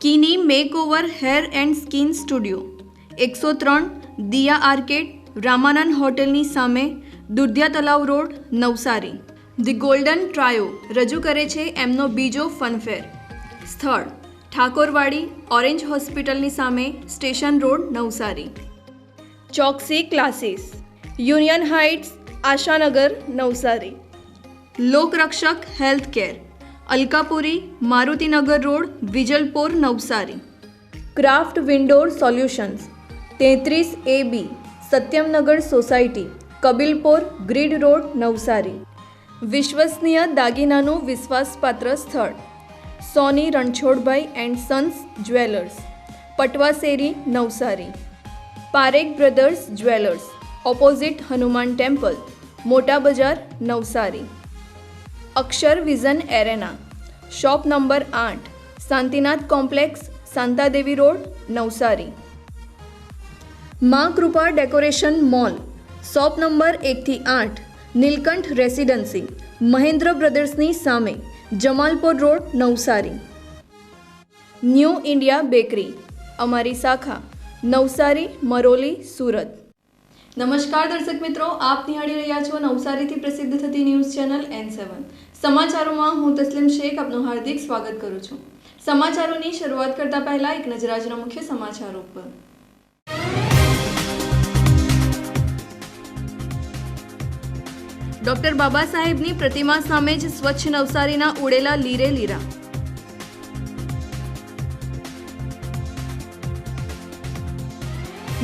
Kini makeover hair and skin studio, એકસો ત્રણ, Diya arcade, Ramanand હોટેલની સામે Dudhiya Talav road, Navsari. The golden trio રજૂ કરે છે એમનો બીજો ફનફેર. સ્થળ, ઠાકોરવાડી, ઓરેન્જ હોસ્પિટલની સામે, station road, Navsari. Choksi classes, union heights, Ashanagar, Navsari. Lokrakshak health care Alkapuri, Marutinagar road, Vijalpor, Navsari. Craft windoor solutions, તેત્રીસ A B Satyamnagar society, Kabilpor, grid road, Navsari. વિશ્વસનીય દાગીનાનું વિશ્વાસપાત્ર સ્થળ, Soni Ranchhodbhai and sons jewellers Patvaseri Navsari. Parekh brothers jewellers, opposite Hanuman temple, Mota Bazaar, Navsari. Akshar vision arena. Shop number આઠ, Shantinath complex Shantadevi road, Navsari. Maa Kripa decoration mall, shop number એકથી આઠ, Nilkanth residency, Mahendra બ્રદર્સની સામે, Jamalpur road, Navsari. New India bakery, અમારી શાખા, નવસારી, મરોલી, સુરત. નમસ્કાર દર્શક મિત્રો, આપ નિહાળી રહ્યા છો નવસારીથી પ્રસિદ્ધ થતી ન્યૂઝ ચેનલ એન સેવન. સમાચારોમાં હું તસ્લીમ શેખ આપનું હાર્દિક સ્વાગત કરું છું. સમાચારોની શરૂઆત કરતા પહેલા એક નજર આજના મુખ્ય સમાચારો પર ડોક્ટર બાબા સાહેબની પ્રતિમા સામે જ સ્વચ્છ નવસારીના ઉડેલા લીરે લીરા.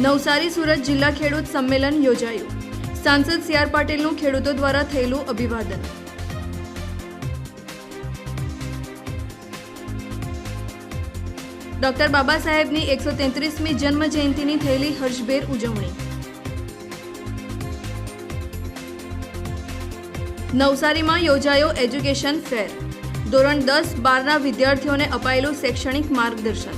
નવસારી સુરત જિલ્લા ખેડૂત સંમેલન યોજાયું. સાંસદ સી આર પાટીલનું ખેડૂતો દ્વારા થયેલું અભિવાદન. ડોક્ટર બાબા સાહેબની એકસો તેત્રીસમી જન્મ જયંતિની થયેલી હર્ષભેર ઉજવણી. નવસારીમાં યોજાયો એજ્યુકેશન ફેર. ધોરણ દસ બારના વિદ્યાર્થીઓને અપાયેલું શૈક્ષણિક માર્ગદર્શન.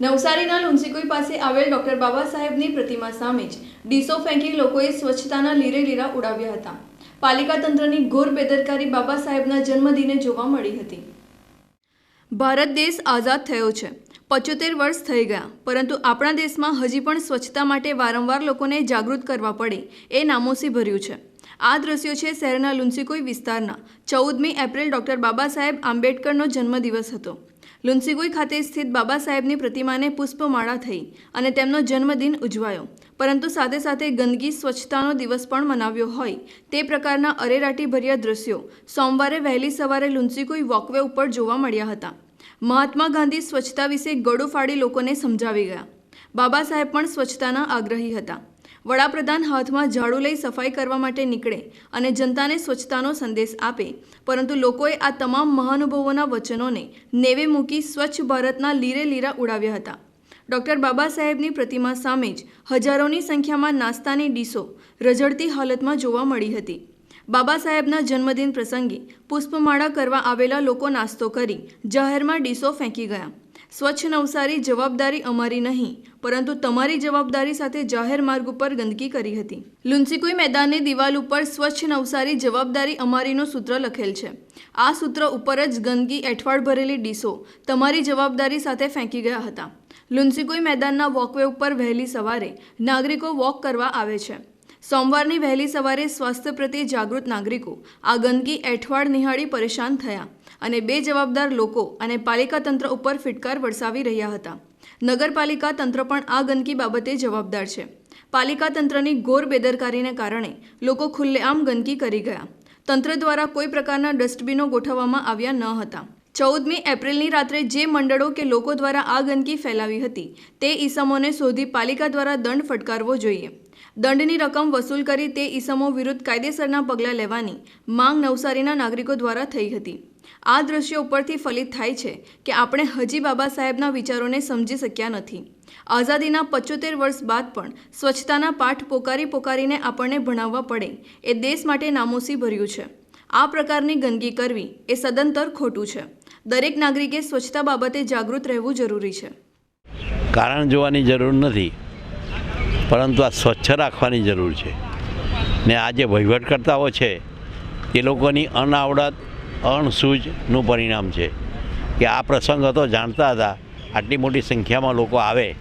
નવસારીના લુંસીકુઈ પાસે આવેલ ડોક્ટર બાબા સાહેબની પ્રતિમા સામે જ ડીસો ફેંકી લોકોએ સ્વચ્છતાના લીરે લીરા ઉડાવ્યા હતા. પાલિકા તંત્રની ઘોર બેદરકારી બાબા સાહેબના જન્મદિને જોવા મળી હતી. ભારત દેશ આઝાદ થયો છે. પચોતેર વર્ષ થઈ ગયા, પરંતુ આપણા દેશમાં હજી પણ સ્વચ્છતા માટે વારંવાર લોકોને જાગૃત કરવા પડે એ નામોસી ભર્યું છે. આ દ્રશ્યો છે શહેરના લુન્સીકોઈ વિસ્તારના. ચૌદમી એપ્રિલ ડૉક્ટર બાબા સાહેબ આંબેડકરનો જન્મદિવસ હતો. લુન્સીકોઈ ખાતે સ્થિત બાબા સાહેબની પ્રતિમાને પુષ્પમાળા થઈ અને તેમનો જન્મદિન ઉજવાયો. પરંતુ સાથે સાથે ગંદકી સ્વચ્છતાનો દિવસ પણ મનાવ્યો હોય. તે પ્રકારના અરેરાટીભર્યા દ્રશ્યો સોમવારે વહેલી સવારે લુન્સીકુઈ વોકવે ઉપર જોવા મળ્યા હતા. મહાત્મા ગાંધી સ્વચ્છતા વિશે ગળું ફાડી લોકોને સમજાવી ગયા. બાબા સાહેબ પણ સ્વચ્છતાના આગ્રહી હતા. વડાપ્રધાન હાથમાં ઝાડુ લઈ સફાઈ કરવા માટે નીકળે અને જનતાને સ્વચ્છતાનો સંદેશ આપે. પરંતુ લોકોએ આ તમામ મહાનુભાવોના વચનોને નેવે મૂકી સ્વચ્છ ભારતના લીરે લીરા ઉડાવ્યા હતા. ડૉક્ટર બાબા સાહેબની પ્રતિમા સામે જ હજારોની સંખ્યામાં નાસ્તાની ડીશો રઝળતી હાલતમાં જોવા મળી હતી. બાબા સાહેબના જન્મદિન પ્રસંગે પુષ્પમાળા કરવા આવેલા લોકો નાસ્તો કરી જાહેરમાં ડીશો ફેંકી ગયા. સ્વચ્છ નવસારી જવાબદારી અમારી નહીં, પરંતુ તમારી જવાબદારી સાથે જાહેર માર્ગ ઉપર ગંદકી કરી હતી. લુન્સીકુઈ મેદાનની દિવાલ ઉપર સ્વચ્છ નવસારી જવાબદારી અમારીનું સૂત્ર લખેલ છે. આ સૂત્ર ઉપર જ ગંદકી, એઠવાડ ભરેલી ડીશો તમારી જવાબદારી સાથે ફેંકી ગયા હતા. લુન્સીકુઈ મેદાનના વોકવે ઉપર વહેલી સવારે નાગરિકો વોક કરવા આવે છે. સોમવારની વહેલી સવારે સ્વાસ્થ્ય પ્રત્યે જાગૃત નાગરિકો આ ગંદકી એઠવાડ નિહાળી પરેશાન થયા અને બે જવાબદાર લોકો અને પાલિકા તંત્ર ઉપર ફિટકાર વરસાવી રહ્યા હતા. નગરપાલિકા તંત્ર પણ આ ગંદકી બાબતે જવાબદાર છે. પાલિકા તંત્રની ઘોર બેદરકારીને કારણે લોકો ખુલ્લેઆમ ગંદકી કરી ગયા. તંત્ર દ્વારા કોઈ પ્રકારના ડસ્ટબિનો ગોઠવવામાં આવ્યા ન હતા. ચૌદમી એપ્રિલની રાત્રે જે મંડળો કે લોકો દ્વારા આ ગંદકી ફેલાવી હતી, તે ઈસમોને શોધી પાલિકા દ્વારા દંડ ફટકારવો જોઈએ. દંડની રકમ વસૂલ કરી તે ઈસમો વિરુદ્ધ કાયદેસરના પગલાં લેવાની માંગ નવસારીના નાગરિકો દ્વારા થઈ હતી. આ દ્રશ્ય ઉપરથી ફલિત થાય છે કે આપણે હજી બાબા સાહેબના વિચારોને સમજી શક્યા નથી. આઝાદીના પચોતેર વર્ષ બાદ પણ સ્વચ્છતાના પાઠ પોકારી પોકારીને આપણને ભણાવવા પડે, એ દેશ માટે નામોસી ભર્યું છે. આ પ્રકારની ગંદકી કરવી એ સદંતર ખોટું છે. દરેક નાગરિકે સ્વચ્છતા બાબતે જાગૃત રહેવું જરૂરી છે. કારણ જોવાની જરૂર નથી, પરંતુ આ સ્વચ્છ રાખવાની જરૂર છે. ને આ જે વહીવટકર્તાઓ છે, એ લોકોની અનાવડત, અણસૂઝનું પરિણામ છે કે આ પ્રસંગ હતો, જાણતા હતા, આટલી મોટી સંખ્યામાં લોકો આવે,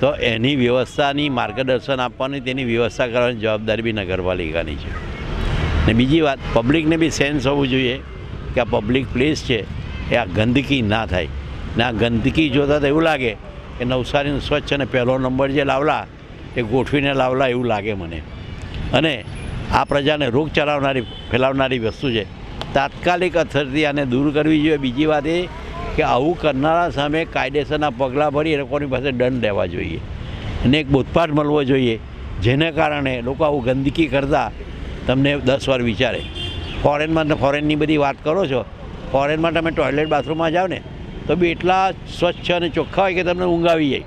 તો એની વ્યવસ્થાની માર્ગદર્શન આપવાની, તેની વ્યવસ્થા કરવાની જવાબદારી બી નગરપાલિકાની છે. ને બીજી વાત, પબ્લિકને બી સેન્સ હોવું જોઈએ કે આ પબ્લિક પ્લેસ છે એ આ ગંદકી ના થાય. ને આ ગંદકી જોતાં તો એવું લાગે કે નવસારીનું સ્વચ્છ અને પહેલો નંબર જે લાવલા, એ ગોઠવીને લાવલા એવું લાગે મને. અને આ પ્રજાને રોગ ચલાવનારી, ફેલાવનારી વસ્તુ છે. તાત્કાલિક અસરથી આને દૂર કરવી જોઈએ. બીજી વાત એ કે આવું કરનારા સામે કાયદેસરના પગલાં ભરી એ લોકોની પાસે દંડ લેવા જોઈએ. અને એક બોધપાઠ મળવો જોઈએ, જેને કારણે લોકો આવું ગંદકી કરતા તમને દસ વાર વિચારે. ફોરેનમાં ફોરેનની બધી વાત કરો છો ફોરેનમાં તમે ટોયલેટ બાથરૂમમાં જાઓ ને, તો બી એટલા સ્વચ્છ અને ચોખ્ખા હોય કે તમને ઊંઘ આવી જાય.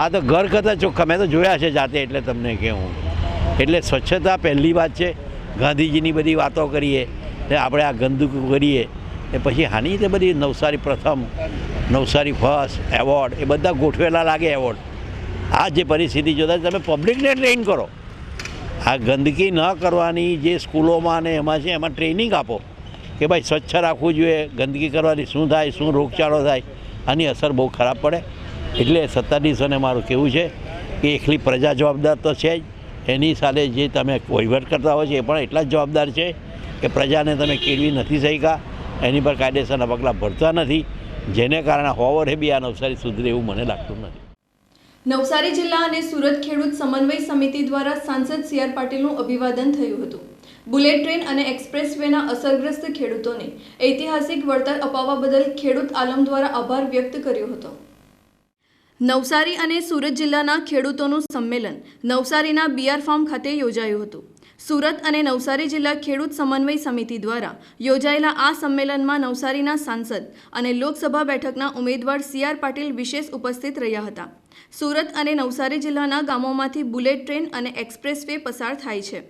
આ તો ઘર કરતાં ચોખ્ખા. મેં તો જોયા છે જાતે એટલે તમને કહેવું એટલે સ્વચ્છતા પહેલી વાત છે. ગાંધીજીની બધી વાતો કરીએ, ને આપણે આ ગંદુ કરીએ, ને પછી હાની તે બધી નવસારી પ્રથમ, નવસારી ફર્સ્ટ એવોર્ડ એ બધા ગોઠવેલા લાગે એવોર્ડ આ જે પરિસ્થિતિ જોતા તમે પબ્લિકને ટ્રેન કરો. આ ગંદકી ન કરવાની જે સ્કૂલોમાં ને એમાં છે, એમાં ટ્રેનિંગ આપો. કે ભાઈ સ્વચ્છ રાખવું જોઈએ, ગંદકી કરવાથી શું થાય, શું રોગચાળો થાય, આની અસર બહુ ખરાબ પડે. એટલે સત્તાધીશોને મારું કહેવું છે કે એકલી પ્રજા જવાબદાર તો છે જ. એની સાથે જે તમે વહીવટ કરતા હોય છે, એ પણ એટલા જ જવાબદાર છે કે પ્રજાને તમે કેળવી નથી શક્યા. એની પર કાયદેસરના પગલાં ભરતા નથી. જેને કારણે હોવરે બી આ નવસારી સુધરે એવું મને લાગતું નથી. નવસારી જિલ્લા અને સુરત ખેડૂત સમન્વય સમિતિ દ્વારા સાંસદ સી આર પાટીલનું અભિવાદન થયું હતું. બુલેટ ટ્રેન અને એક્સપ્રેસ વેના અસરગ્રસ્ત ખેડૂતોને ઐતિહાસિક વળતર અપાવવા બદલ ખેડૂત આલમ દ્વારા આભાર વ્યક્ત કર્યો હતો. નવસારી અને સુરત જિલ્લાના ખેડૂતોનું સંમેલન નવસારીના બિયાર ફાર્મ ખાતે યોજાયું હતું. સુરત અને નવસારી જિલ્લા ખેડૂત સમન્વય સમિતિ દ્વારા યોજાયેલા આ સંમેલનમાં નવસારીના સાંસદ અને લોકસભા બેઠકના ઉમેદવાર સી આર પાટીલ વિશેષ ઉપસ્થિત રહ્યા હતા. સુરત અને નવસારી જિલ્લાના ગામોમાંથી બુલેટ ટ્રેન અને એક્સપ્રેસ વે પસાર થાય છે.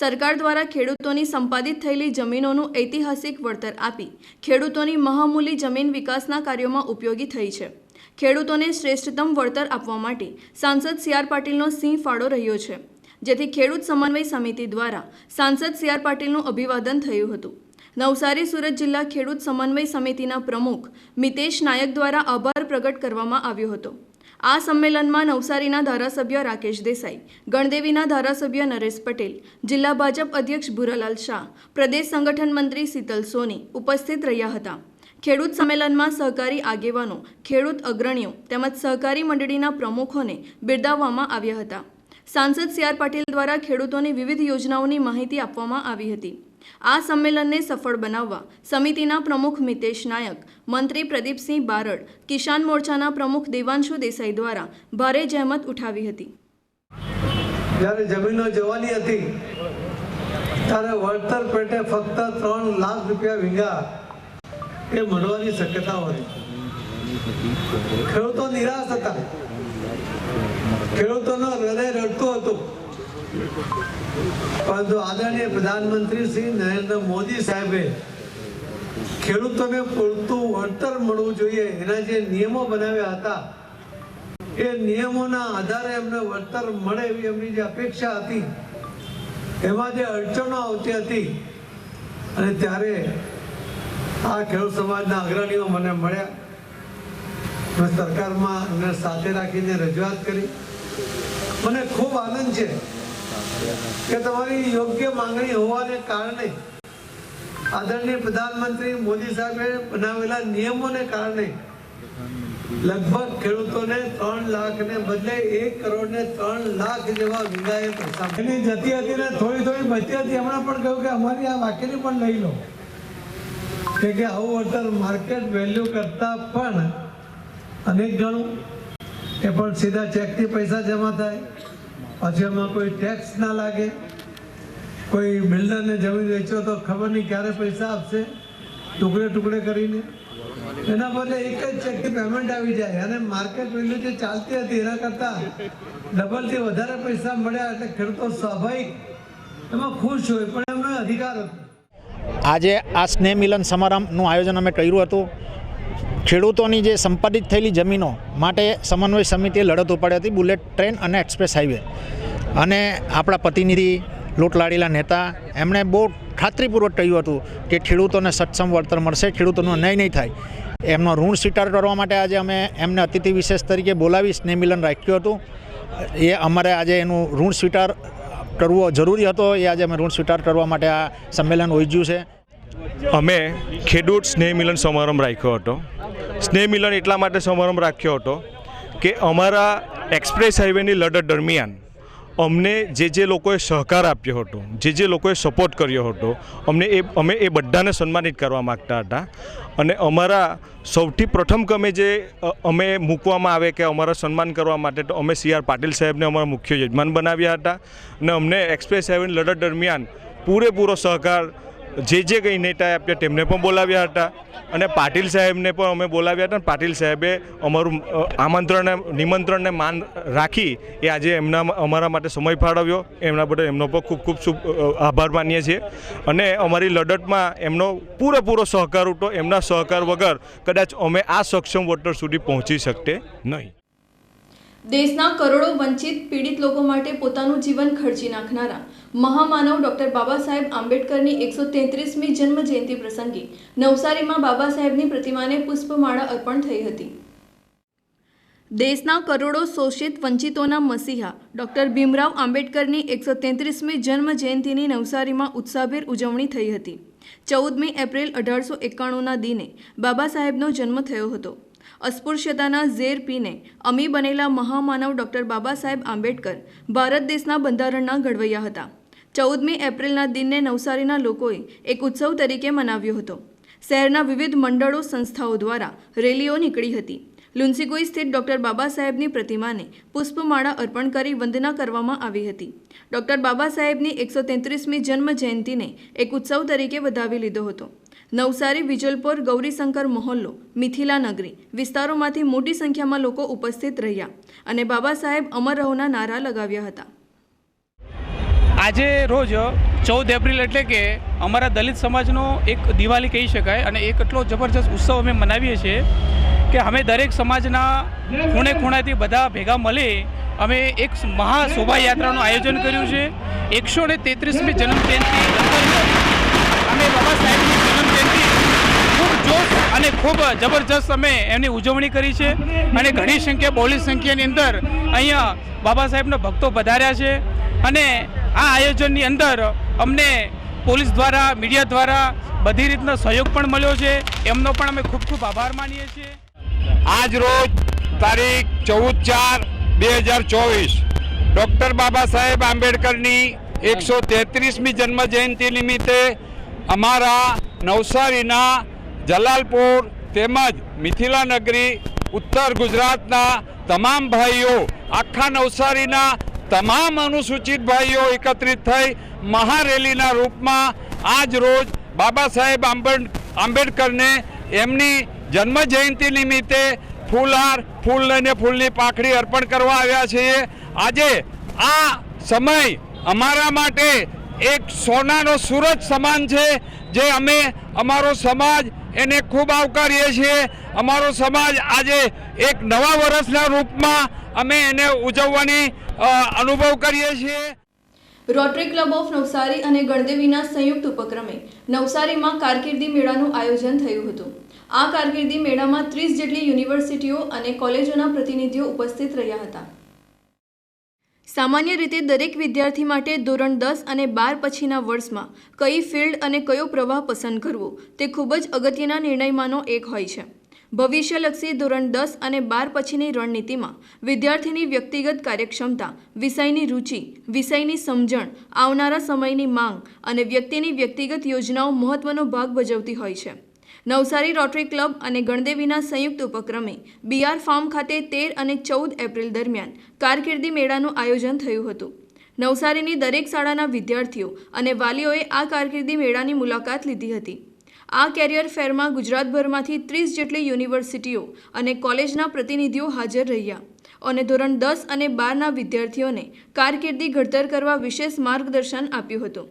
સરકાર દ્વારા ખેડૂતોની સંપાદિત થયેલી જમીનોનું ઐતિહાસિક વળતર આપી ખેડૂતોની મહામૂલી જમીન વિકાસના કાર્યોમાં ઉપયોગી થઈ છે. ખેડૂતોને શ્રેષ્ઠતમ વળતર આપવા માટે સાંસદ સી આર પાટીલનો સિંહ ફાળો રહ્યો છે. જેથી ખેડૂત સમન્વય સમિતિ દ્વારા સાંસદ સી આર પાટીલનું અભિવાદન થયું હતું. નવસારી, સુરત જિલ્લા ખેડૂત સમન્વય સમિતિના પ્રમુખ મિતેશ નાયક દ્વારા આભાર પ્રગટ કરવામાં આવ્યો હતો. આ સંમેલનમાં નવસારીના ધારાસભ્ય રાકેશ દેસાઈ, ગણદેવીના ધારાસભ્ય નરેશ પટેલ, જિલ્લા ભાજપ અધ્યક્ષ ભૂરાલાલ શાહ, પ્રદેશ સંગઠન મંત્રી શીતલ સોની ઉપસ્થિત રહ્યા હતા. ખેડૂત સંમેલનમાં સહકારી આગેવાનો, ખેડૂત અગ્રણીઓ તેમજ સહકારી મંડળીના પ્રમુખોને બિરદાવવામાં આવ્યા હતા. સાંસદ સી આર પાટીલ દ્વારા ખેડૂતોની વિવિધ યોજનાઓની માહિતી આપવામાં આવી હતી. આ સંમેલનને સફળ બનાવવા સમિતિના પ્રમુખ મિતેશ નાયક, મંત્રી પ્રદીપસિંહ બારડ, કિસાન મોરચાના પ્રમુખ દેવાંશુ દેસાઈ દ્વારા ભારે જહેમત ઉઠાવી હતી. જ્યારે જમીનો જવાની હતી, ત્યારે વળતર પેટે ફક્ત ત્રણ લાખ રૂપિયા વીંગા એ મળવાની શક્યતા હતી ખેડૂતો નિરાશ હતા. ખેડૂતોનો હૃદય રડતું હતું. પરંતુ આદરણીય પ્રધાનમંત્રી શ્રી નરેન્દ્ર મોદી સાહેબે ખેડૂતોને પૂરતું વળતર મળવું જોઈએ. એના જે નિયમો બનાવ્યા હતા, એ નિયમોના આધારે એમને વળતર મળે એવી એમની જે અપેક્ષા હતી, એમાં જે અડચણો આવતી હતી, અને ત્યારે આ ખેડૂત સમાજના અગ્રણીઓ મને મળ્યા. મેં સરકારમાં એમને સાથે રાખીને રજૂઆત કરી. મને ખૂબ આનંદ છે કે તમારી યોગ્ય માંગણી હોવાને કારણે આદરણીય પ્રધાનમંત્રી મોદી સાહેબે બનાવેલા નિયમોને કારણે લગભગ ખેડૂતોને ત્રણ લાખ ને બદલે એક કરોડ ને ત્રણ લાખ જેવા વીઘાએ જતી હતી ને થોડી થોડી બચી હતી. હમણાં પણ કહ્યું કે અમારી આ વાક્યની પણ લઈ લો. કે આવું વળતર માર્કેટ વેલ્યુ કરતા પણ અનેક ગણું એ પણ સીધા ચેકથી પૈસા જમા થાય. પછી એમાં કોઈ ટેક્સ ના લાગે. કોઈ બિલ્ડરને જમીન વેચો તો ખબર નહીં ક્યારે પૈસા આપશે. ટુકડે ટુકડે કરીને. એના બદલે એક જ ચેકથી પેમેન્ટ આવી જાય. અને માર્કેટ વેલ્યુ જે ચાલતી હતી એના કરતાં ડબલથી વધારે પૈસા મળ્યા એટલે ખેડૂતો સ્વાભાવિક. એમાં ખુશ હોય, પણ એમનો અધિકાર હતો. આજે આ સ્નેહ મિલન સમારંભનું આયોજન અમે કર્યું હતું. ખેડૂતોની જે સંપાદિત થયેલી જમીનો માટે સમન્વય સમિતિએ લડત ઉપાડી હતી બુલેટ ટ્રેન અને એક્સપ્રેસ હાઈવે. અને આપણા પ્રતિનિધિ લોટલાડીલા નેતા, એમણે બહુ ખાતરીપૂર્વક કહ્યું હતું કે ખેડૂતોને સક્ષમ વળતર મળશે, ખેડૂતોનો અન્યાય નહીં થાય. એમનો ઋણ સ્વીકાર કરવા માટે આજે અમે એમને અતિથિ વિશેષ તરીકે બોલાવી સ્નેહમિલન રાખ્યું હતું. એ અમારે આજે એનું ઋણ સ્વીકાર કરવો જરૂરી હતો. એ આજે અમે ઋણ સ્વીકાર કરવા માટે આ સંમેલન યોજ્યું છે. અમે ખેડૂત સ્નેહ મિલન સમારંભ રાખ્યો હતો. સ્નેહ મિલન એટલા માટે સમારંભ રાખ્યો હતો કે અમારા એક્સપ્રેસ હાઈવેની લડત દરમિયાન અમને જે જે લોકોએ સહકાર આપ્યો હતો, જે જે લોકોએ સપોર્ટ કર્યો હતો, અમને એ, અમે એ બધાને સન્માનિત કરવા માગતા હતા. અને અમારા સૌથી પ્રથમ ગમે જે અમે મૂકવામાં આવે કે અમારા સન્માન કરવા માટે તો અમે સી આર પાટીલ સાહેબને અમારા મુખ્ય યજમાન બનાવ્યા હતા. અને અમને એક્સપ્રેસ હાઈવેની લડત દરમિયાન પૂરેપૂરો સહકાર જે જે કંઈ નેતાએ આપ્યા તેમને પણ બોલાવ્યા હતા. અને પાટીલ સાહેબને પણ અમે બોલાવ્યા હતા. પાટીલ સાહેબે અમારું આમંત્રણને, નિમંત્રણને માન રાખી એ આજે એમના, અમારા માટે સમય ફાળવ્યો. એમના બદલ એમનો પણ ખૂબ ખૂબ શુભ આભાર માનીએ છીએ. અને અમારી લડતમાં એમનો પૂરેપૂરો સહકાર હતો એમના સહકાર વગર કદાચ અમે આ સક્ષમ વોટર સુધી પહોંચી શકતે નહીં. દેશના કરોડો વંચિત પીડિત લોકો માટે પોતાનું જીવન ખર્ચી નાખનારા મહામાનવ ડોક્ટર બાબા સાહેબ આંબેડકરની એકસો તેત્રીસમી જન્મજયંતિ પ્રસંગે નવસારીમાં બાબા સાહેબની પ્રતિમાને પુષ્પમાળા અર્પણ થઈ હતી. દેશના કરોડો શોષિત વંચિતોના મસીહા ડોક્ટર ભીમરાવ આંબેડકરની એકસો તેત્રીસમી જન્મજયંતિની નવસારીમાં ઉત્સાહભેર ઉજવણી થઈ હતી. ચૌદમી એપ્રિલ અઢારસો એકાણુંના દિને બાબા સાહેબનો જન્મ થયો હતો. અસ્પૃશ્યતાના ઝેર પીને અમી બનેલા મહામાનવ ડોક્ટર બાબા સાહેબ આંબેડકર ભારત દેશના બંધારણના ઘડવૈયા હતા. ચૌદમી એપ્રિલના દિનને નવસારીના લોકોએ એક ઉત્સવ તરીકે મનાવ્યો હતો. શહેરના વિવિધ મંડળો, સંસ્થાઓ દ્વારા રેલીઓ નીકળી હતી. લુન્સીગોઈ સ્થિત ડોક્ટર બાબા સાહેબની પ્રતિમાને પુષ્પમાળા અર્પણ કરી વંદના કરવામાં આવી હતી. ડોક્ટર બાબા સાહેબની એકસો તેત્રીસમી જન્મ જયંતિને એક ઉત્સવ તરીકે વધાવી લીધો હતો. નવસારી, વિજલપોર, ગૌરીશંકર મહોલ્લો, મિથિલા નગરી વિસ્તારોમાંથી મોટી સંખ્યામાં લોકો ઉપસ્થિત રહ્યા અને બાબા સાહેબ અમર રહોના નારા લગાવ્યા હતા. આજે રોજ ચૌદ એપ્રિલ એટલે કે અમારા દલિત સમાજનો એક દિવાળી કહી શકાય અને એક એટલો જબરજસ્ત ઉત્સવ અમે મનાવીએ છીએ કે અમે દરેક સમાજના ખૂણે ખૂણાથી બધા ભેગા મળી અમે એક મહા શોભાયાત્રાનું આયોજન કર્યું છે. એકસો ને તેત્રીસમી જન્મજયંતિ અમે બાબા સાહેબની જન્મજયંતિ ખૂબ જોશ અને ખૂબ જબરજસ્ત અમે એમની ઉજવણી કરી છે અને ઘણી સંખ્યા બહોળી સંખ્યાની અંદર અહીંયા બાબા સાહેબના ભક્તો પધાર્યા છે. અને આ આયોજનની અંદર અમને પોલીસ દ્વારા, મીડિયા દ્વારા બધી રીતનો સહયોગ પણ મળ્યો છે. એમનો પણ અમે ખૂબ ખૂબ આભાર માનીએ છીએ. આજ રોજ તારીખ ચૌદ ચાર બે હજાર ચોવીસ, ડૉક્ટર બાબા સાહેબ આંબેડકરની એકસો તેત્રીસમી જન્મ જયંતિ નિમિત્તે અમારા નવસારીના જલાલપુર તેમજ મિથિલા નગરી ઉત્તર ગુજરાતના તમામ ભાઈઓ આખા નવસારીના તમામ અનુસૂચિત ભાઈઓ એકત્રિત થઈ મહારેલીના રૂપમાં આજ રોજ બાબા સાહેબ આંબેડ, આંબેડકરને એમની જન્મ જયંતિ નિમિત્તે ફૂલહાર, ફૂલ લઈને ફૂલની પાંખડી અર્પણ કરવા આવ્યા છીએ. આજે આ સમય અમારા માટે એક સોનાનો સૂરજ સમાન છે, જે અમે, અમારો સમાજ એને ખૂબ આવકારીએ છીએ. અમારો સમાજ આજે એક નવા વર્ષના રૂપમાં અમે એને ઉજવવાની અનુભવ કરીએ છીએ. રોટરી ક્લબ ઓફ નવસારી અને ગણદેવીના સંયુક્ત ઉપક્રમે નવસારીમાં કારકિર્દી મેળાનું આયોજન થયું હતું. આ કારકિર્દી મેળામાં ત્રીસ જેટલી યુનિવર્સિટીઓ અને કોલેજોના પ્રતિનિધિઓ ઉપસ્થિત રહ્યા હતા. સામાન્ય રીતે દરેક વિદ્યાર્થી માટે ધોરણ દસ અને બાર પછીના વર્ષમાં કઈ ફિલ્ડ અને કયો પ્રવાહ પસંદ કરવો તે ખૂબ જ અગત્યના નિર્ણયમાંનો એક હોય છે. ભવિષ્યલક્ષી ધોરણ દસ અને બાર પછીની રણનીતિમાં વિદ્યાર્થીની વ્યક્તિગત કાર્યક્ષમતા, વિષયની રુચિ, વિષયની સમજણ, આવનારા સમયની માંગ અને વ્યક્તિની વ્યક્તિગત યોજનાઓ મહત્વનો ભાગ ભજવતી હોય છે. નવસારી રોટરી ક્લબ અને ગણદેવીના સંયુક્ત ઉપક્રમે બીઆર ફાર્મ ખાતે તેર અને ચૌદ એપ્રિલ દરમિયાન કારકિર્દી મેળાનું આયોજન થયું હતું. નવસારીની દરેક શાળાના વિદ્યાર્થીઓ અને વાલીઓએ આ કારકિર્દી મેળાની મુલાકાત લીધી હતી. આ કેરિયર ફેરમાં ગુજરાતભરમાંથી ત્રીસ જેટલી યુનિવર્સિટીઓ અને કોલેજના પ્રતિનિધિઓ હાજર રહ્યા અને ધોરણ દસ અને બારના વિદ્યાર્થીઓને કારકિર્દી ઘડતર કરવા વિશેષ માર્ગદર્શન આપ્યું હતું.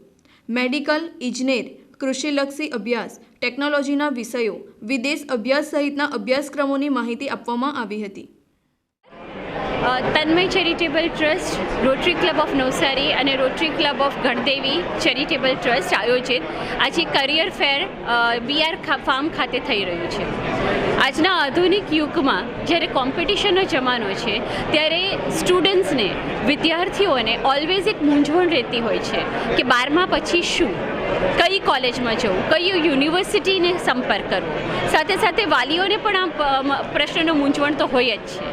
મેડિકલ, ઇજનેર કૃષિલક્ષી અભ્યાસ, ટેકનોલોજીના વિષયો, વિદેશ અભ્યાસ સહિતના અભ્યાસક્રમોની માહિતી આપવામાં આવી હતી. Tanmay charitable trust, rotary club of Navsari અને rotary club of Gandevi charitable trust આયોજિત આજે કરિયર ફેર બીઆર ફાર્મ ખાતે થઈ રહ્યું છે. આજના આધુનિક યુગમાં જ્યારે કોમ્પિટિશનનો જમાનો છે, ત્યારે સ્ટુડન્ટ્સને, વિદ્યાર્થીઓને ઓલવેઝ એક મૂંઝવણ રહેતી હોય છે કે બારમા પછી શું? કઈ કોલેજમાં જવું, કઈ યુનિવર્સિટીને સંપર્ક કરવો. સાથે સાથે વાલીઓને પણ આ પ્રશ્નનો મૂંઝવણ તો હોય જ છે.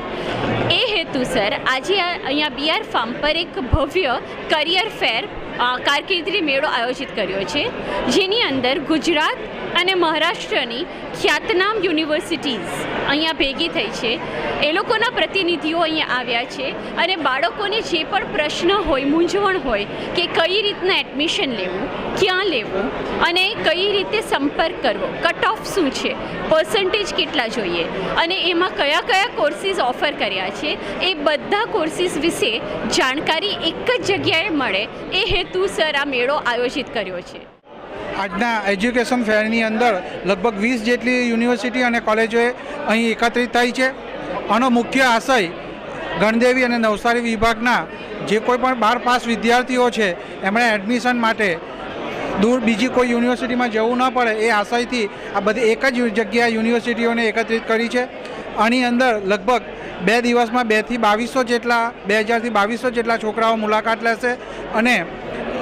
એ હેતુસર આજે આ, અહીંયા બીઆર ફાર્મ પર એક ભવ્ય કરિયર ફેર કારકિર્દી મેળો આયોજિત કર્યો છે, જેની અંદર ગુજરાત અને મહારાષ્ટ્રની ખ્યાતનામ યુનિવર્સિટીઝ અહીંયા ભેગી થઈ છે. એ લોકોના પ્રતિનિધિઓ અહીંયા આવ્યા છે અને બાળકોને જે પણ પ્રશ્ન હોય, મૂંઝવણ હોય કે કઈ રીતના એડમિશન લેવું, ક્યાં લેવું અને કઈ રીતે સંપર્ક કરવો કટ ઓફ શું છે પર્સન્ટેજ કેટલા જોઈએ અને એમાં કયા કયા કોર્સિસ ઓફર કર્યા છે, એ બધા કોર્સિસ વિશે જાણકારી એક જ જગ્યાએ મળે, એ હેતુસર આ મેળો આયોજિત કર્યો છે. આજના એજ્યુકેશન ફેરની અંદર લગભગ વીસ જેટલી યુનિવર્સિટી અને કોલેજોએ અહીં એકત્રિત થઈ છે. આનો મુખ્ય આશય ગણદેવી અને નવસારી વિભાગના જે કોઈ પણ બાર પાસ વિદ્યાર્થીઓ છે, એમણે એડમિશન માટે દૂર બીજી કોઈ યુનિવર્સિટીમાં જવું ન પડે એ આશયથી આ બધી એક જ જગ્યાએ યુનિવર્સિટીઓને એકત્રિત કરી છે. આની અંદર લગભગ બે દિવસમાં બેથી બાવીસો જેટલા, બે હજારથી બાવીસો જેટલા છોકરાઓ મુલાકાત લેશે અને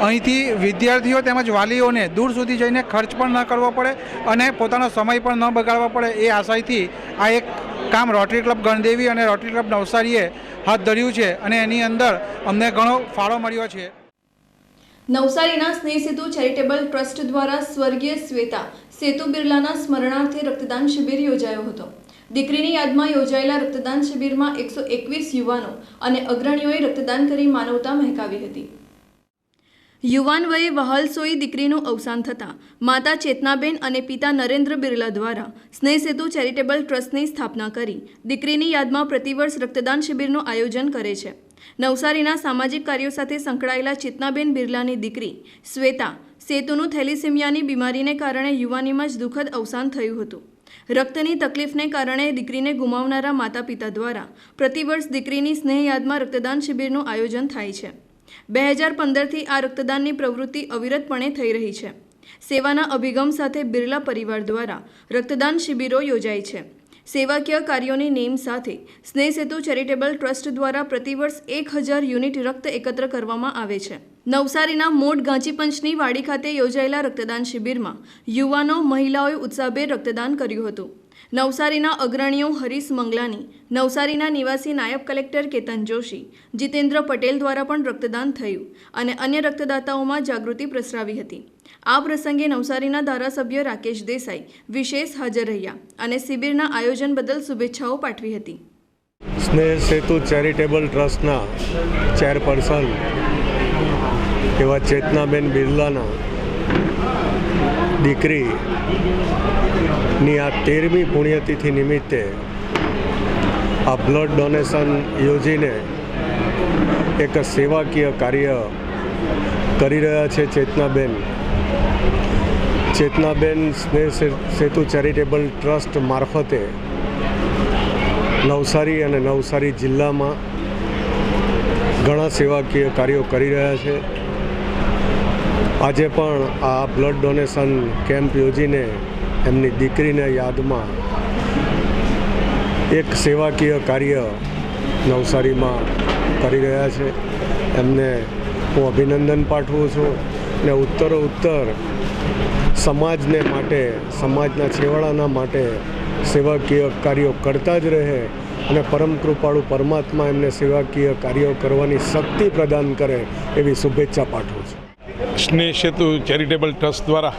અહીંથી વિદ્યાર્થીઓ તેમજ વાલીઓને દૂર સુધી જઈને ખર્ચ પણ ન કરવો પડે અને પોતાનો સમય પણ ન બગાડવો પડે એ આશયથી આ એક કામ રોટરી ક્લબ ગણદેવી અને રોટરી ક્લબ નવસારીએ હાથ ધર્યું છે અને એની અંદર અમને ઘણો ફાળો મળ્યો છે. નવસારીના સ્નેહ સેતુ ચેરિટેબલ ટ્રસ્ટ દ્વારા સ્વર્ગીય શ્વેતા સેતુ બિરલાના સ્મરણાર્થે રક્તદાન શિબિર યોજાયો હતો. દીકરીની યાદમાં યોજાયેલા રક્તદાન શિબિરમાં એકસો એકવીસ યુવાનો અને અગ્રણીઓએ રક્તદાન કરી માનવતા મહેકાવી હતી. યુવાન વયે વહાલસોઈ દીકરીનું અવસાન થતાં માતા ચેતનાબેન અને પિતા નરેન્દ્ર બિરલા દ્વારા સ્નેહ સેતુ ચેરિટેબલ ટ્રસ્ટની સ્થાપના કરી દીકરીની યાદમાં પ્રતિવર્ષ રક્તદાન શિબિરનું આયોજન કરે છે. નવસારીના સામાજિક કાર્યો સાથે સંકળાયેલા ચેતનાબેન બિરલાની દીકરી શ્વેતા સેતુનું થેલિસેમિયાની બીમારીને કારણે યુવાનીમાં જ દુઃખદ અવસાન થયું હતું. રક્તની તકલીફને કારણે દીકરીને ગુમાવનારા માતા પિતા દ્વારા પ્રતિવર્ષ દીકરીની સ્નેહ યાદમાં રક્તદાન શિબિરનું આયોજન થાય છે. બે હજાર પંદરથી આ રક્તદાનની પ્રવૃત્તિ અવિરતપણે થઈ રહી છે. સેવાના અભિગમ સાથે બિરલા પરિવાર દ્વારા રક્તદાન શિબિરો યોજાય છે. સેવાકીય કાર્યોની નેમ સાથે સ્નેહ સેતુ ચેરિટેબલ ટ્રસ્ટ દ્વારા પ્રતિવર્ષ એક હજાર યુનિટ રક્ત એકત્ર કરવામાં આવે છે. નવસારીના મોટ ગાંચીપંચની વાડી ખાતે યોજાયેલા રક્તદાન શિબિરમાં યુવાનો, મહિલાઓએ ઉત્સાહભેર રક્તદાન કર્યું હતું. નવસારીના અગ્રણીઓ હરીશ મંગલાની, નવસારીના નિવાસી નાયબ કલેક્ટર કેતન જોશી, જીતેન્દ્ર પટેલ દ્વારા પણ રક્તદાન થયું અને અન્ય રક્તદાતાઓમાં જાગૃતિ પ્રસરાવી હતી. આ પ્રસંગે નવસારીના ધારાસભ્ય રાકેશ દેસાઈ વિશેષ હાજર રહ્યા અને શિબિરના આયોજન બદલ શુભેચ્છાઓ પાઠવી હતી. સ્નેહ સેતુ ચેરિટેબલ ટ્રસ્ટના ચેરપર્સન એવા ચેતનાબેન બિરલાના દીકરીની આ તેરમી પુણ્યતિથિ નિમિત્તે આ બ્લડ ડોનેશન યોજીને એક સેવાકીય કાર્ય કરી રહ્યા છે ચેતનાબેન. ચેતનાબેન સ્નેહ સેતુ ચેરિટેબલ ટ્રસ્ટ મારફતે નવસારી અને નવસારી જિલ્લામાં ઘણા સેવાકીય કાર્યો કરી રહ્યા છે. આજે પણ આ બ્લડ ડોનેશન કેમ્પ યોજીને એમની દીકરીને યાદમાં એક સેવાકીય કાર્ય નવસારીમાં કરી રહ્યા છે. એમને હું અભિનંદન પાઠવું છું ને ઉત્તરો ઉત્તર સમાજને માટે, સમાજના છેવાડાના માટે સેવાકીય કાર્યો કરતા જ રહે અને પરમ કૃપાળુ પરમાત્મા એમને સેવાકીય કાર્યો કરવાની શક્તિ પ્રદાન કરે એવી શુભેચ્છા પાઠવું છું. સ્નેહ સેતુ ચેરિટેબલ ટ્રસ્ટ દ્વારા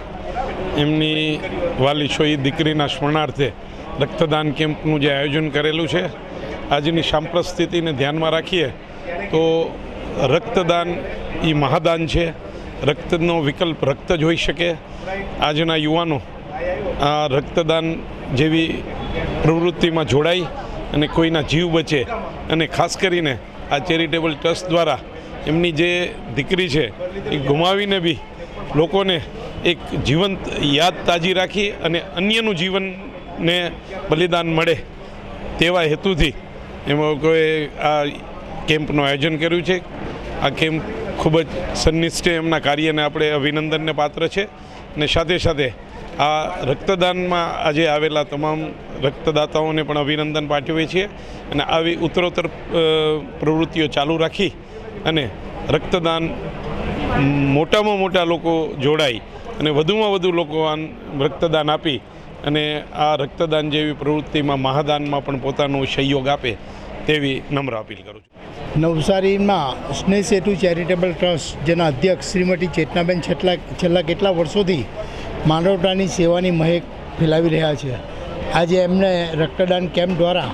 એમની વાલી છોઈ દીકરીના સ્મરણાર્થે રક્તદાન કેમ્પનું જે આયોજન કરેલું છે, આજની સાંપ્રત સ્થિતિને ધ્યાનમાં રાખીએ તો રક્તદાન એ મહાદાન છે. રક્તનો વિકલ્પ રક્ત જ હોઈ શકે. આજના યુવાનો આ રક્તદાન જેવી પ્રવૃત્તિમાં જોડાઈ અને કોઈના જીવ બચે અને ખાસ કરીને આ ચેરિટેબલ ટ્રસ્ટ દ્વારા એમની જે દીકરી છે, એ ગુમાવીને બી લોકોને એક જીવંત યાદ તાજી રાખી અને અન્યનું જીવનને બલિદાન મળે તેવા હેતુથી એમાં લોકોએ આ કેમ્પનું આયોજન કર્યું છે. આ કેમ્પ ખૂબ જ સન્નિષ્ઠ એમના કાર્યને આપણે અભિનંદનને પાત્ર છે અને સાથે સાથે આ રક્તદાનમાં આજે આવેલા તમામ રક્તદાતાઓને પણ અભિનંદન પાઠવીએ છીએ અને આવી ઉત્તરોત્તર પ્રવૃત્તિઓ ચાલુ રાખી અને રક્તદાન મોટામાં મોટા લોકો જોડાય અને વધુમાં વધુ લોકો રક્તદાન આપી અને આ રક્તદાન જેવી પ્રવૃત્તિમાં મહાદાનમાં પણ પોતાનો સહયોગ આપે તેવી નમ્ર અપીલ કરું છું. નવસારીમાં સ્નેહ સેતુ ચેરિટેબલ ટ્રસ્ટ, જેના અધ્યક્ષ શ્રીમતી ચેતનાબેન છેલ્લા છેલ્લા કેટલા વર્ષોથી માનવતાની સેવાની મહેક ફેલાવી રહ્યા છે. આજે એમને રક્તદાન કેમ્પ દ્વારા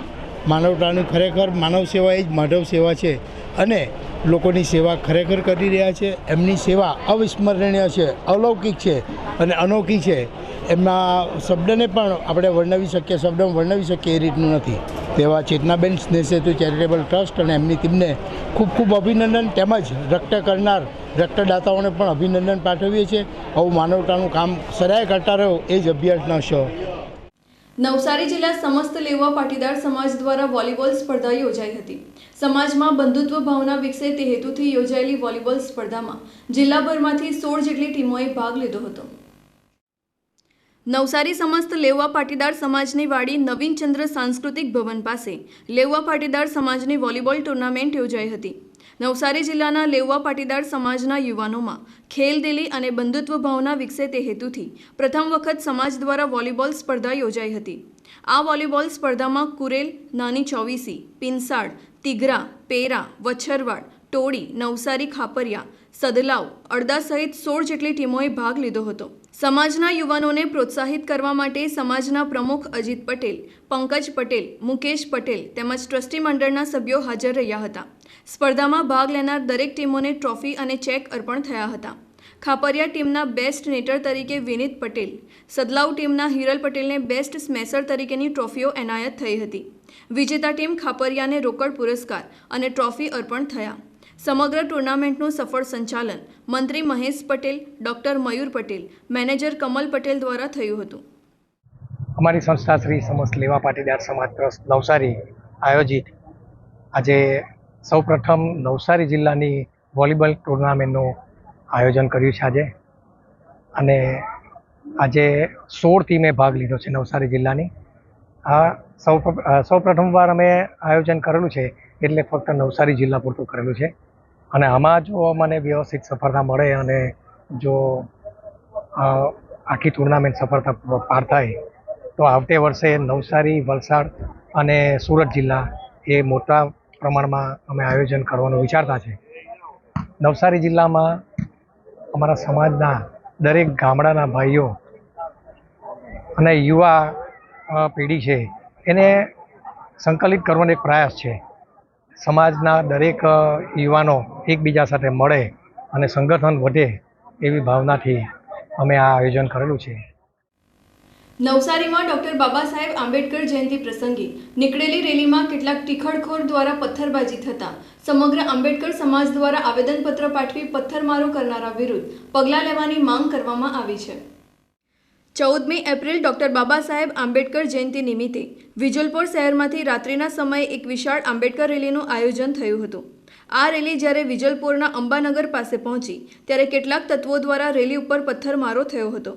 માનવતાનું ખરેખર માનવ સેવા એ જ માધવ સેવા છે. અને લોકોની સેવા ખરેખર કરી રહ્યા છે, એમની સેવા અવિસ્મરણીય છે, અલૌકિક છે અને અનોખી છે. એમના શબ્દને પણ આપણે વર્ણવી શકીએ શબ્દમાં વર્ણવી શકીએ એ રીતનું નથી. તેવા ચેતનાબેન સ્નેહસેતુ ચેરિટેબલ ટ્રસ્ટ અને એમની ટીમને ખૂબ ખૂબ અભિનંદન તેમજ રક્ત કરનાર રક્તદાતાઓને પણ અભિનંદન પાઠવીએ છીએ. આવું માનવતાનું કામ સદાય કરતા રહ્યો એ જ અભ્યર્થના છો નવસારી જિલ્લા સમસ્ત લેવા પાટીદાર સમાજ દ્વારા વોલીબોલ સ્પર્ધા યોજાઈ હતી. સમાજમાં બંધુત્વ ભાવના વિકસે તે હેતુથી યોજાયેલી વોલીબોલ સ્પર્ધામાં જિલ્લાભરમાંથી સોળ જેટલી ટીમોએ ભાગ લીધો હતો. નવસારી સમસ્ત લેવા પાટીદાર સમાજની વાડી નવીનચંદ્ર સાંસ્કૃતિક ભવન પાસે લેવા પાટીદાર સમાજની વોલીબોલ ટુર્નામેન્ટ યોજાઈ હતી. નવસારી જિલ્લાના લેવા પાટીદાર સમાજના યુવાનોમાં ખેલદિલી અને બંધુત્વ ભાવના વિકસે તે હેતુથી પ્રથમ વખત સમાજ દ્વારા વોલીબોલ સ્પર્ધા યોજાઈ હતી. આ વોલીબોલ સ્પર્ધામાં કુરેલ, નાની ચોવીસી પિનસાડ તિઘરા પેરા, વછરવાડ, ટોળી, નવસારી, ખાપરિયા, સદલાવ અડદા સહિત સોળ જેટલી ટીમોએ ભાગ લીધો હતો. સમાજના યુવાનોને પ્રોત્સાહિત કરવા માટે સમાજના પ્રમુખ અજીત પટેલ, પંકજ પટેલ, મુકેશ પટેલ તેમજ ટ્રસ્ટી મંડળના સભ્યો હાજર રહ્યા હતા. સ્પર્ધામાં ભાગ લેનાર દરેક ટીમોને ટ્રોફી અને ચેક અર્પણ થયા હતા. ખાપરિયા ટીમના બેસ્ટ નેટર તરીકે વિનીત પટેલ, સદલાવ ટીમના હિરલ પટેલને બેસ્ટ સ્મેસર તરીકેની ટ્રોફીઓ એનાયત થઈ હતી. વિજેતા ટીમ ખાપરિયાને રોકડ પુરસ્કાર અને ટ્રોફી અર્પણ થયા. સમગ્ર ટુર્નામેન્ટનું સફળ સંચાલન મંત્રી મહેશ પટેલ, ડોક્ટર મયુર પટેલ, મેનેજર કમલ પટેલ દ્વારા થયું હતું. અમારી સંસ્થા શ્રી સમસ્ત લેવા પાટીદાર સમાજ ટ્રસ્ટ નવસારી આયોજિત આજે સૌપ્રથમ નવસારી જિલ્લાની વોલીબોલ ટુર્નામેન્ટનું આયોજન કર્યું છે આજે. અને આજે સોળ ટીમે ભાગ લીધો છે નવસારી જિલ્લાની. આ સૌ સૌ પ્રથમવાર અમે આયોજન કરેલું છે, એટલે ફક્ત નવસારી જિલ્લા પૂરતું કરેલું છે. અને આમાં જો મને વ્યવસ્થિત સફળતા મળે અને જો આખી ટુર્નામેન્ટ સફળતા પાર થાય, તો આવતે વર્ષે નવસારી, વલસાડ અને સુરત જિલ્લા એ મોટા પ્રમાણમાં અમે આયોજન કરવાનું વિચારતા છે. નવસારી જિલ્લામાં અમારા સમાજના દરેક ગામડાના ભાઈઓ અને યુવા પેઢી છે એને સંકલિત કરવાનો એક પ્રયાસ છે. સમાજના દરેક યુવાનો એકબીજા સાથે મળે અને સંગઠન વધે એવી ભાવનાથી અમે આ આયોજન કરેલું છે. નવસારીમાં ડોક્ટર બાબા સાહેબ આંબેડકર જયંતિ પ્રસંગે નીકળેલી રેલીમાં કેટલાક ટીખળખોર દ્વારા પથ્થરબાજી થતા સમગ્ર આંબેડકર સમાજ દ્વારા આવેદનપત્ર પાઠવી પથ્થરમારો કરનારા વિરુદ્ધ પગલાં લેવાની માંગ કરવામાં આવી છે. ચૌદમી એપ્રિલ ડોક્ટર બાબા સાહેબ આંબેડકર જયંતિ નિમિત્તે વિજલપોર શહેરમાંથી રાત્રિના સમયે એક વિશાળ આંબેડકર રેલીનું આયોજન થયું હતું. આ રેલી જ્યારે વિજલપોરના અંબાનગર પાસે પહોંચી, ત્યારે કેટલાક તત્વો દ્વારા રેલી ઉપર પથ્થરમારો થયો હતો.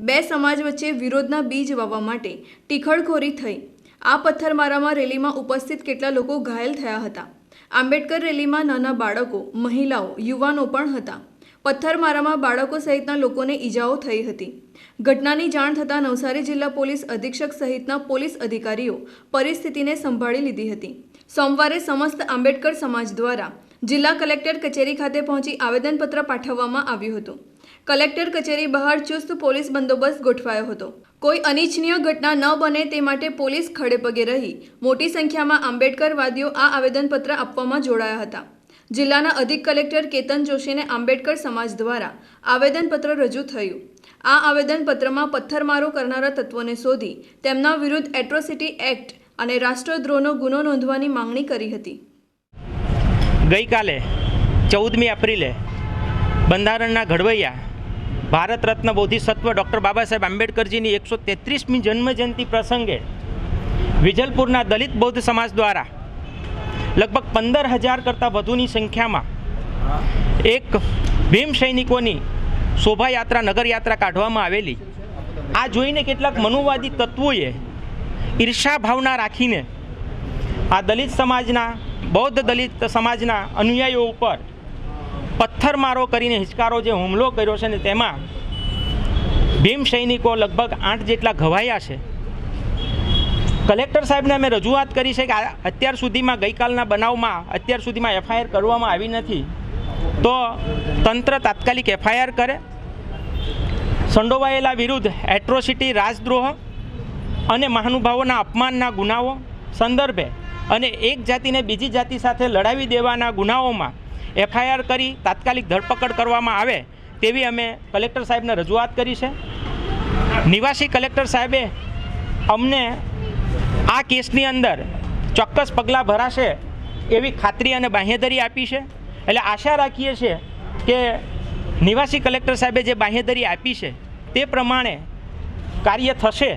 બે સમાજ વચ્ચે વિરોધના બીજ વાવવા માટે ટીખળખોરી થઈ. આ પથ્થરમારામાં રેલીમાં ઉપસ્થિત કેટલા લોકો ઘાયલ થયા હતા. આંબેડકર રેલીમાં નાના બાળકો, મહિલાઓ, યુવાનો પણ હતા. પથ્થરમારામાં બાળકો સહિતના લોકોને ઈજાઓ થઈ હતી. ઘટનાની જાણ થતાં નવસારી જિલ્લા પોલીસ અધિક્ષક સહિતના પોલીસ અધિકારીઓ પરિસ્થિતિને સંભાળી લીધી હતી. સોમવારે સમસ્ત આંબેડકર સમાજ દ્વારા જિલ્લા કલેક્ટર કચેરી ખાતે પહોંચી આવેદનપત્ર પાઠવવામાં આવ્યું હતું. કલેક્ટર કચેરી બહાર ચુસ્ત પોલીસ બંદોબસ્ત ગોઠવાયો હતો. કોઈ અનિચ્છનીય ઘટના ન બને તે માટે પોલીસ ખડેપગે રહી મોટી સંખ્યામાં આંબેડકરવાદીઓ આ આવેદનપત્ર આપવામાં જોડાયા હતા. જિલ્લાના અધિક કલેક્ટર કેતન જોશીને આંબેડકર સમાજ દ્વારા આવેદનપત્ર રજૂ થયું. આ આવેદનપત્રમાં પથ્થરમારો કરનારા તત્વોને શોધી તેમના વિરુદ્ધ એટ્રોસિટી એક્ટ અને રાષ્ટ્રદ્રોહનો ગુનો નોંધવાની માંગણી કરી હતી. ગઈકાલે ચૌદમી એપ્રિલે બંધારણના ઘડવૈયા ભારત રત્ન બોધિસત્વ ડૉક્ટર બાબા સાહેબ આંબેડકરજીની એકસો તેત્રીસમી જન્મજયંતિ પ્રસંગે વિજલપુરના દલિત બૌદ્ધ સમાજ દ્વારા લગભગ પંદર હજાર કરતાં વધુની સંખ્યામાં એક ભીમ સૈનિકોની શોભાયાત્રા, નગરયાત્રા કાઢવામાં આવેલી. આ જોઈને કેટલાક મનુવાદી તત્વોએ ઈર્ષા ભાવના રાખીને આ દલિત સમાજના, બૌદ્ધ દલિત સમાજના અનુયાયીઓ ઉપર પથ્થરમારો કરીને હિચકારો જે હુમલો કર્યો છે ને તેમાં ભીમ સૈનિકો લગભગ આઠ જેટલા ઘવાયા છે. કલેક્ટર સાહેબને અમે રજૂઆત કરી છે કે અત્યાર સુધીમાં ગઈકાલના બનાવમાં અત્યાર સુધીમાં એફઆઈઆર કરવામાં આવી નથી. તો તંત્ર તાત્કાલિક એફઆઈઆર કરે. સંડોવાયેલા વિરુદ્ધ એટ્રોસિટી રાજદ્રોહ અને મહાનુભાવોના અપમાનના ગુનાઓ સંદર્ભે અને એક જાતિને બીજી જાતિ સાથે લડાવી દેવાના ગુનાઓમાં એફઆઈઆર કરી તાત્કાલિક ધરપકડ કરવામાં આવે તેવી અમે કલેક્ટર સાહેબને રજૂઆત કરી છે. નિવાસી કલેક્ટર સાહેબે અમને આ કેસની અંદર ચોક્કસ પગલાં ભરાશે એવી ખાતરી અને બાંહેધરી આપી છે. એટલે આશા રાખીએ છીએ કે નિવાસી કલેક્ટર સાહેબે જે બાંહેધરી આપી છે તે પ્રમાણે કાર્ય થશે.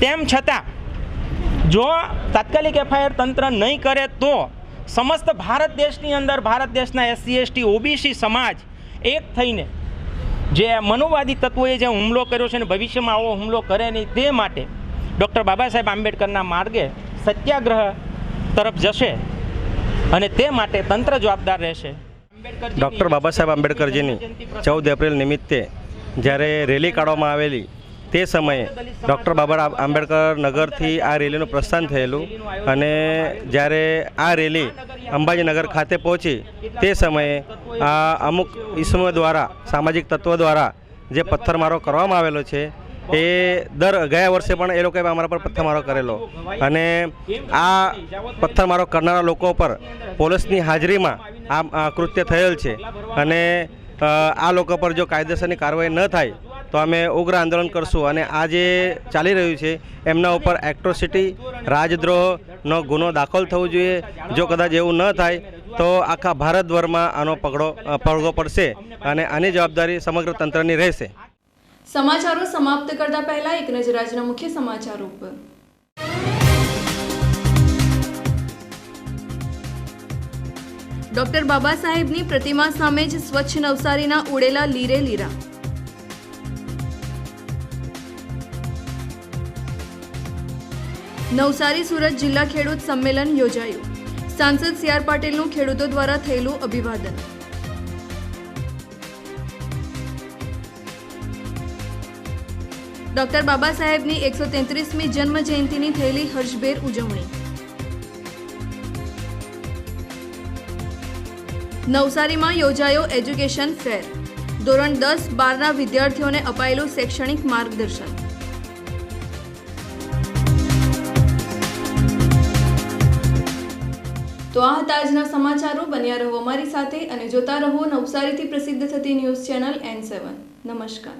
તેમ છતાં, જો તાત્કાલિક એફઆઈઆર તંત્ર નહીં કરે તો સમસ્ત ભારત દેશની અંદર, ભારત દેશના એસસી, એસટી, ઓબીસી સમાજ એક થઈને જે મનુવાદી તત્વોએ જે હુમલો કર્યો છે ને ભવિષ્યમાં આવો હુમલો કરે નહીં, તે માટે ડૉક્ટર બાબા સાહેબ આંબેડકરના માર્ગે સત્યાગ્રહ તરફ જશે અને તે માટે તંત્ર જવાબદાર રહેશે. ડૉક્ટર બાબા સાહેબ આંબેડકરજીની ચૌદ એપ્રિલ નિમિત્તે જ્યારે રેલી કાઢવામાં આવેલી તે સમયે ડૉક્ટર બાબા આંબેડકર નગરથી આ રેલીનું પ્રસ્થાન થયેલું અને જ્યારે આ રેલી અંબાજીનગર ખાતે પહોંચી તે સમયે આ અમુક ઈસમો દ્વારા, સામાજિક તત્વો દ્વારા જે પથ્થરમારો કરવામાં આવેલો છે એ દર ગયા વર્ષે પણ એ લોકોએ અમારા પર પથ્થરમારો કરેલો. અને આ પથ્થરમારો કરનારા લોકો પર પોલીસની હાજરીમાં આ કૃત્ય થયેલ છે. અને આ લોકો પર જો કાયદેસરની કાર્યવાહી ન થાય તો અમે ઉગ્ર આંદોલન કરશું. અને આ જે ચાલી રહ્યું છે એમના ઉપર એક્ટ્રોસિટી રાજદ્રોહનો ગુનો દાખલ થવો જોઈએ. જો કદાચ એવું ન થાય તો આખા ભારતભરમાં આનો પગડો અ, પડઘો પડશે. અને આની જવાબદારી સમગ્ર તંત્રની રહેશે. સમાચારો સમાપ્ત કરતા પહેલા એક નજર આજના મુખ્ય સમાચારો ઉપર. ડોક્ટર બાબા સાહેબની પ્રતિમા સામે જ સ્વચ્છ નવસારીના ઉડેલા લીરે લીરા. નવસારી સુરત જિલ્લા ખેડૂત સંમેલન યોજાયું. સાંસદ સી આર પાટીલનું ખેડૂતો દ્વારા થયેલું અભિવાદન. ડોક્ટર બાબા સાહેબની એકસો તેત્રીસમી જન્મ જયંતિની થયેલી હર્ષભેર ઉજવણી. નવસારીમાં યોજાયો એજ્યુકેશન ફેર. ધોરણ દસ બારના વિદ્યાર્થીઓને અપાયેલું શૈક્ષણિક માર્ગદર્શન. તો આ હતા આજના સમાચારો. બન્યા રહો અમારી સાથે અને જોતા રહો નવસારીથી પ્રસિદ્ધ થતી ન્યૂઝ ચેનલ એન સેવન. નમસ્કાર.